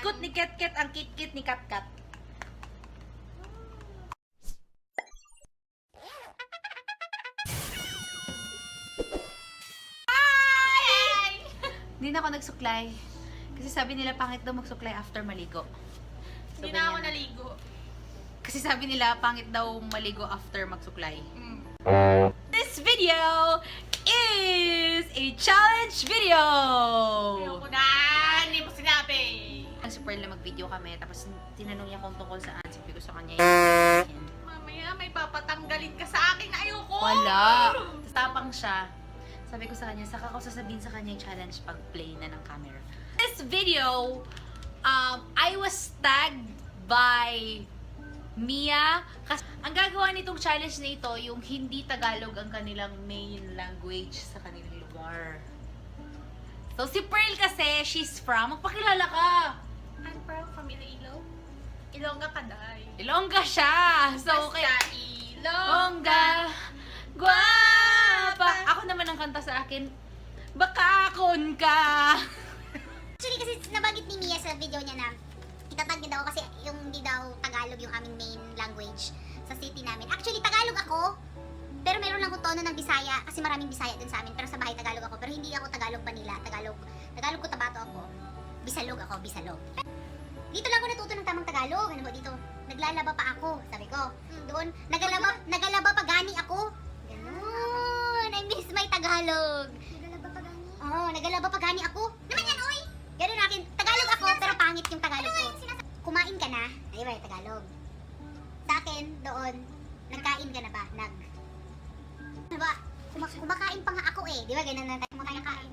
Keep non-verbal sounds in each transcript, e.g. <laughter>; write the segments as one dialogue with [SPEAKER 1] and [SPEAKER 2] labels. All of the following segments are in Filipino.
[SPEAKER 1] Kut ni Ket-Ket ang kit-kit ni Kat-Kat.
[SPEAKER 2] Hi!
[SPEAKER 1] Hindi na ako nagsuklay. Kasi sabi nila pangit daw magsuklay after maligo. So,
[SPEAKER 2] Hindi na ako
[SPEAKER 1] ganyan.
[SPEAKER 2] naligo.
[SPEAKER 1] Kasi sabi nila pangit daw maligo after magsuklay.
[SPEAKER 2] Mm.
[SPEAKER 1] This video is a challenge video!
[SPEAKER 2] Ayoko na!
[SPEAKER 1] Si Pearl na mag-video kami, tapos tinanong niya kung tungkol saan. Sabi ko sa kanya, "Yan."
[SPEAKER 2] Mamaya may papatanggalin ka sa akin ayoko!
[SPEAKER 1] wala. Tapos tapang siya. Sabi ko sa kanya, saka ko sasabihin sa kanya yung challenge pag play na ng camera. This video, um, I was tagged by Mia. Kasi ang gagawa nitong challenge na ito, yung hindi Tagalog ang kanilang main language sa kanilang lugar. So, si Pearl kasi, she's from, magpakilala ka.
[SPEAKER 2] I'm from from Iloilo. Ilongga Kaday.
[SPEAKER 1] Ilongga siya. So,
[SPEAKER 2] Basta
[SPEAKER 1] kaya,
[SPEAKER 2] Ilongga.
[SPEAKER 1] Guwapa. Ako naman ang kanta sa akin, bakakon ka.
[SPEAKER 3] Actually, kasi nabanggit ni Mia sa video niya na itatag niya daw kasi yung hindi daw Tagalog yung aming main language sa city namin. Actually, Tagalog ako, pero meron lang ko tono ng Bisaya kasi maraming Bisaya dun sa amin. Pero sa bahay Tagalog ako, pero hindi ako Tagalog Manila. Tagalog, Tagalog ko Tabato ako. Bisalog ako, Bisalog. Dito lang ako natuto ng tamang Tagalog. Ano ba dito? Naglalaba pa ako, sabi ko. Doon, nagalaba, nagalaba pa gani ako. Ganun. I miss my Tagalog. Nagalaba pa gani? Oo, oh, nagalaba pa gani ako. Naman yan, oy! Ganun akin. Tagalog ako, pero pangit yung Tagalog ko. Kumain ka na? Ay, ba, Tagalog. Sa akin, doon, nagkain ka na ba? Nag. Ano ba? Kuma- kumakain pa nga ako eh. Di ba, ganun na tayo kumakain. kain.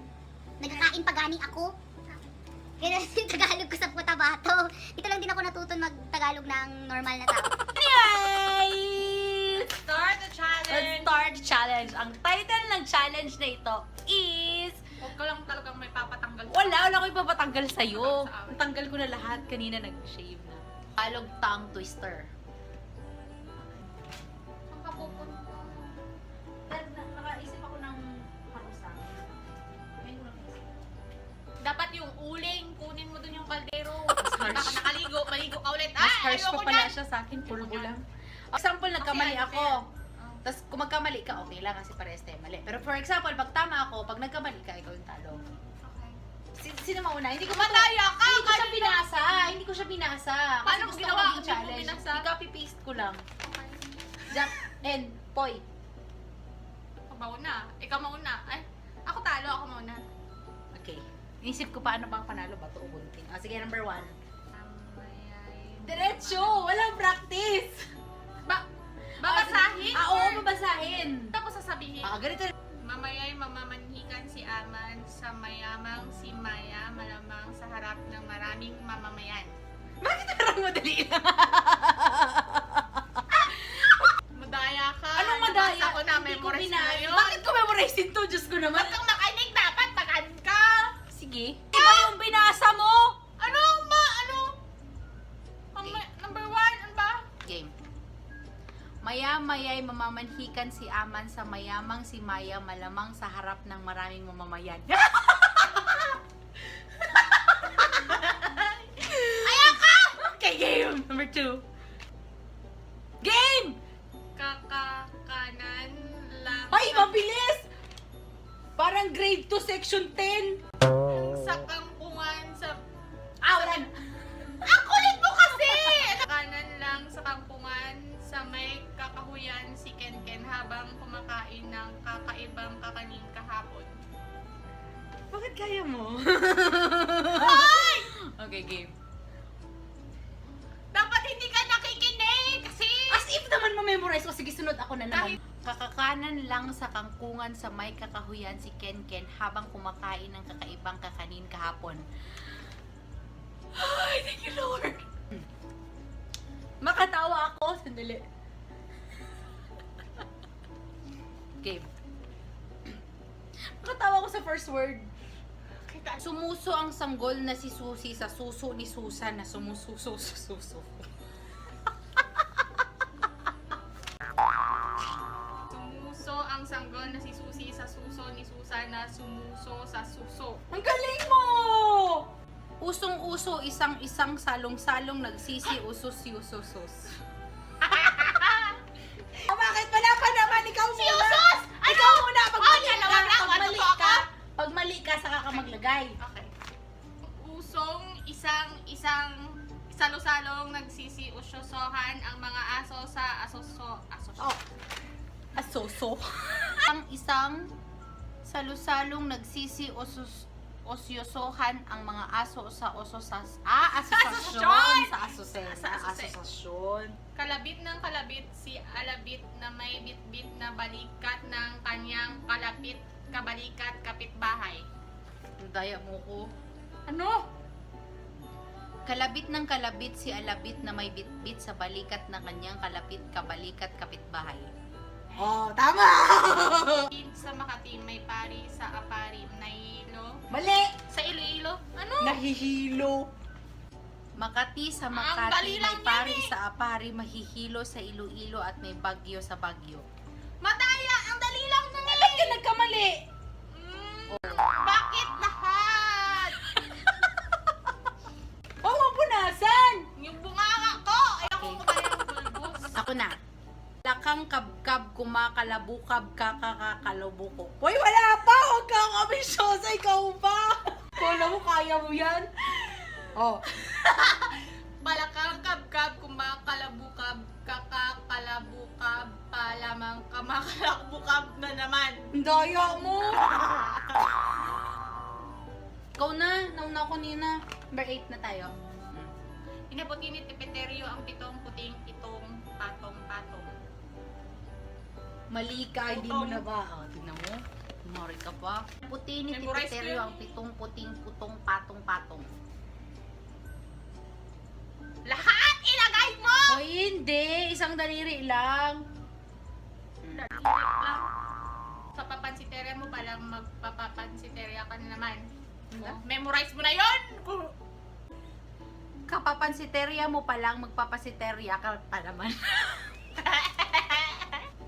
[SPEAKER 3] Nagkakain pa gani ako. Ganun yung <laughs> Tagalog ko sa Cotabato. Dito lang din ako natutun mag-Tagalog ng normal na tao. <laughs>
[SPEAKER 1] Guys!
[SPEAKER 2] Start the
[SPEAKER 1] Let's
[SPEAKER 2] challenge!
[SPEAKER 1] start the challenge. Ang title ng challenge na ito is
[SPEAKER 2] Huwag ka lang talagang may papatanggal.
[SPEAKER 1] Wala, wala ko ipapatanggal sa'yo. Ang tanggal ko na lahat. Kanina nag-shave na. Tagalog tongue twister.
[SPEAKER 2] Mo kaldero.
[SPEAKER 1] harsh.
[SPEAKER 2] Baka <laughs> nakaligo, maligo ka ulit.
[SPEAKER 1] Mas harsh pa
[SPEAKER 2] ayoko
[SPEAKER 1] pala
[SPEAKER 2] niyan.
[SPEAKER 1] siya sa akin. Pulbo lang. Example, nagkamali
[SPEAKER 2] Kasi
[SPEAKER 1] ako.
[SPEAKER 2] unfair.
[SPEAKER 1] Tapos kung magkamali ka, okay lang kasi parehas tayo mali. Pero for example, pag tama ako, pag nagkamali ka, ikaw yung talo.
[SPEAKER 2] Okay.
[SPEAKER 1] Si- Sino mauna? Hindi ko
[SPEAKER 2] Madaya ka!
[SPEAKER 1] Hindi ko siya
[SPEAKER 2] kanina.
[SPEAKER 1] binasa. Hindi ko siya binasa. Kasi
[SPEAKER 2] Paano
[SPEAKER 1] gusto
[SPEAKER 2] ginawa?
[SPEAKER 1] maging
[SPEAKER 2] Hindi mo
[SPEAKER 1] challenge.
[SPEAKER 2] binasa?
[SPEAKER 1] I-copy-paste ko lang. Jack and Poy.
[SPEAKER 2] Ako mauna. Ikaw mauna. Ay, ako talo, ako mauna.
[SPEAKER 1] Okay. Inisip ko paano bang panalo ba ito ubuntin. Ah, sige, number one. Diretso! Walang practice!
[SPEAKER 2] Ba, babasahin?
[SPEAKER 1] Ah, oo, babasahin.
[SPEAKER 2] Tapos sasabihin.
[SPEAKER 1] Ah, ganito.
[SPEAKER 2] Mamaya'y mamamanhikan si Aman sa mayamang si Maya malamang sa harap ng maraming mamamayan.
[SPEAKER 1] Bakit parang madali lang? <laughs> Maya-maya'y mamamanhikan si Aman sa mayamang si Maya malamang sa harap ng maraming mamamayan. <laughs>
[SPEAKER 2] Ayoko!
[SPEAKER 1] okay, game! Number two. Game!
[SPEAKER 2] Kakakanan lang
[SPEAKER 1] Ay, mabilis! Parang grade 2, section 10.
[SPEAKER 2] sa ng kakaibang kakanin kahapon.
[SPEAKER 1] Bakit kaya mo? okay, game.
[SPEAKER 2] Dapat hindi ka nakikinig kasi...
[SPEAKER 1] As if naman ma-memorize ko. Sige, sunod ako na naman.
[SPEAKER 2] Kahit-
[SPEAKER 1] Kakakanan lang sa kangkungan sa may kakahuyan si Ken Ken habang kumakain ng kakaibang kakanin kahapon. Ay, thank you, Lord! Makatawa ako. Sandali. Makatawa ako sa first word. Sumuso ang sanggol na si Susi sa suso ni Susan na sumususo sa suso.
[SPEAKER 2] Sumuso ang sanggol na si Susi sa suso ni Susan na sumuso sa suso.
[SPEAKER 1] Ang galing mo! Usong-uso isang-isang salong-salong nagsisi usos usos
[SPEAKER 2] usyosohan ang mga aso sa asoso asoso.
[SPEAKER 1] Oh. Asoso. <laughs> ang isang salusalong nagsisi osos osyosohan ang mga aso sa oso sa ah asosasyon
[SPEAKER 2] Asosasyon!
[SPEAKER 1] sa asose
[SPEAKER 2] Sa
[SPEAKER 1] asosasyon
[SPEAKER 2] Kalabit ng kalabit si alabit na may bitbit na balikat ng kanyang kalapit kabalikat kapitbahay.
[SPEAKER 1] Daya mo ko
[SPEAKER 2] Ano?
[SPEAKER 1] Kalabit ng kalabit si alabit na may bitbit sa balikat ng kanyang kalapit kabalikat kapitbahay oh tama <laughs>
[SPEAKER 2] Sa Makati may pari sa apari Nailo.
[SPEAKER 1] mali
[SPEAKER 2] Sa Iloilo? Ano?
[SPEAKER 1] nahihilo Makati sa
[SPEAKER 2] Ang
[SPEAKER 1] Makati
[SPEAKER 2] dali
[SPEAKER 1] may
[SPEAKER 2] lang yan
[SPEAKER 1] pari
[SPEAKER 2] eh.
[SPEAKER 1] sa apari mahihilo sa Iloilo at may bagyo sa bagyo
[SPEAKER 2] Madaya! Ang dali lang na nga
[SPEAKER 1] Ba't ka nagkamali?
[SPEAKER 2] Mm, Bakit lahat?
[SPEAKER 1] Ako na. Lakang kabkab kumakalabukab kakakakaluboko. Hoy, wala pa! Huwag kang ambisyosa! Ikaw pa! Kala mo, kaya mo yan? Oh. <laughs>
[SPEAKER 2] Balakang kabkab, kumakalabukab, kakakalabukab, palamang kamakalakbukab na naman.
[SPEAKER 1] Daya mo! <laughs> Ikaw na. Nauna ako nina. Number 8 na tayo.
[SPEAKER 2] Inabuti ni Tipeterio ang pitong puting itong patong-patong.
[SPEAKER 1] Mali ka, hindi mo na ba? Oh, tingnan mo. Kumari ka pa. Puti ni
[SPEAKER 2] yun.
[SPEAKER 1] ang pitong puting putong patong patong.
[SPEAKER 2] Lahat ilagay mo!
[SPEAKER 1] Hoy, hindi. Isang daliri lang.
[SPEAKER 2] Dali lang. Sa papansiteria mo palang magpapapansiteria ka na naman.
[SPEAKER 1] Ano?
[SPEAKER 2] Memorize mo na yon!
[SPEAKER 1] Kapapansiteria mo pa lang, magpapasiteria ka pa naman. <laughs>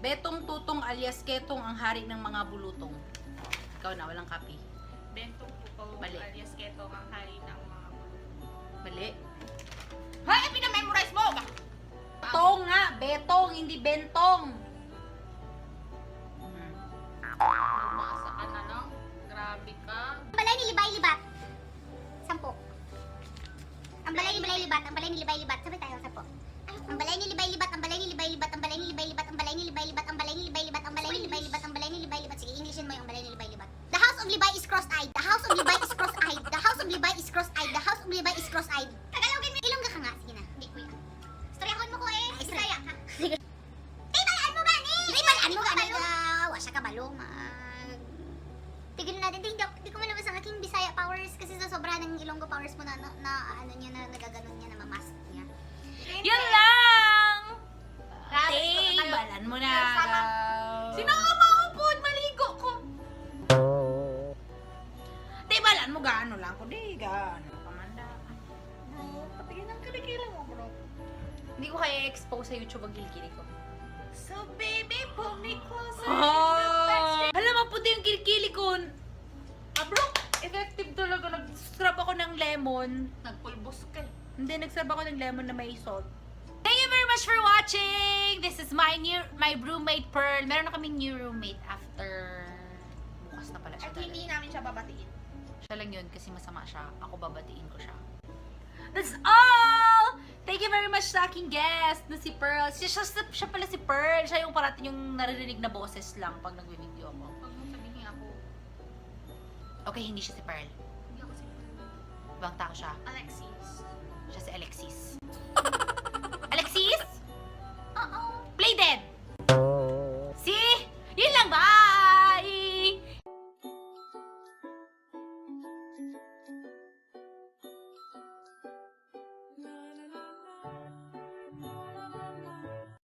[SPEAKER 1] Betong tutong alias ketong ang hari ng mga bulutong. Ikaw na, walang kapi.
[SPEAKER 2] Bentong puto,
[SPEAKER 1] Mali.
[SPEAKER 2] alias keto ang hari ng mga
[SPEAKER 1] Mali.
[SPEAKER 2] Hay, pinamemorize mo!
[SPEAKER 1] Tong nga, betong, hindi bentong.
[SPEAKER 3] Libat, ang balay ni Libay Libat. Sabay tayo, sampo. Ang balay ni Libay Libat, ang balay ni Libay Libat, ang balay ni Libay Libat, ang balay ni Libay Libat, ang balay ni Libay Libat, ang balay ni Libay Libat, ang balay ni Libay Libat. Sige, Englishin mo yung balay ni Libay Libat. The house of Libay is cross-eyed. The house of Libay is cross-eyed. The house of Libay is cross-eyed. The house of Libay is cross-eyed. Tagalogin mo. Ilongga ka nga. Sige na. Hindi ko yan. Storyakon mo ko eh. Istorya ka. Sige. Eh, balaan mo gani! Eh, balaan mo gani. Wa siya ka balo. Mag... Tigil natin. Hindi, ko malabas ang aking Bisaya powers kasi sa sobrahan ng Ilonggo powers mo na, na, na ano niya na nagaganon
[SPEAKER 1] Yun lang! Tay, balan mo na.
[SPEAKER 2] Sinama ko po, maligo ko.
[SPEAKER 1] Tay, balan mo gaano lang ko. Di, gaano ka man da.
[SPEAKER 2] Bro, patingin ang kilikili mo, bro.
[SPEAKER 1] Hindi ko kaya expose sa YouTube ang kilikili ko.
[SPEAKER 2] So, baby, pull me closer.
[SPEAKER 1] Oh! Alam mo, puti yung kilikili ko. Ah, bro, effective talaga. Nag-scrub ako ng lemon.
[SPEAKER 2] Nagpulbos ka eh.
[SPEAKER 1] Hindi, nag-serve ako ng lemon na may salt. Thank you very much for watching! This is my new, my roommate Pearl. Meron na kaming new roommate after... Bukas na pala siya.
[SPEAKER 2] At
[SPEAKER 1] dalawa.
[SPEAKER 2] hindi namin siya babatiin.
[SPEAKER 1] Siya lang yun kasi masama siya. Ako babatiin ko siya. That's all! Thank you very much sa aking guest na si Pearl. Siya, siya, siya pala si Pearl. Siya yung parating yung naririnig na boses lang pag nag-video ako.
[SPEAKER 2] Huwag mong sabihin ako.
[SPEAKER 1] Okay, hindi siya si Pearl.
[SPEAKER 2] Hindi ako si
[SPEAKER 1] Ibang tao siya.
[SPEAKER 2] Alexis.
[SPEAKER 1] Siya si Alexis.